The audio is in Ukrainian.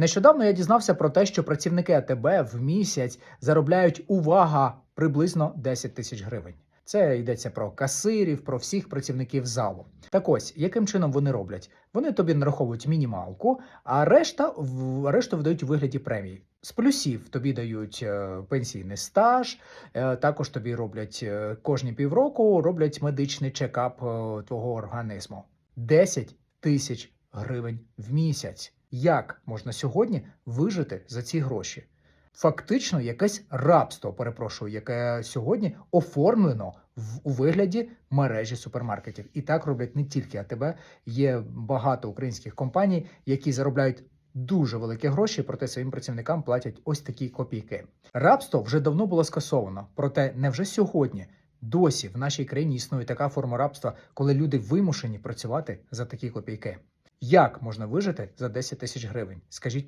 Нещодавно я дізнався про те, що працівники АТБ в місяць заробляють увага приблизно 10 тисяч гривень. Це йдеться про касирів, про всіх працівників залу. Так ось, яким чином вони роблять? Вони тобі нараховують мінімалку, а решта решту видають у вигляді премій. З плюсів тобі дають е, пенсійний стаж, е, також тобі роблять е, кожні півроку роблять медичний чекап твого організму. 10 тисяч гривень в місяць. Як можна сьогодні вижити за ці гроші? Фактично, якесь рабство, перепрошую, яке сьогодні оформлено в у вигляді мережі супермаркетів. І так роблять не тільки АТБ, є багато українських компаній, які заробляють дуже великі гроші, проте своїм працівникам платять ось такі копійки. Рабство вже давно було скасовано, проте невже сьогодні досі в нашій країні існує така форма рабства, коли люди вимушені працювати за такі копійки? Як можна вижити за 10 тисяч гривень? Скажіть.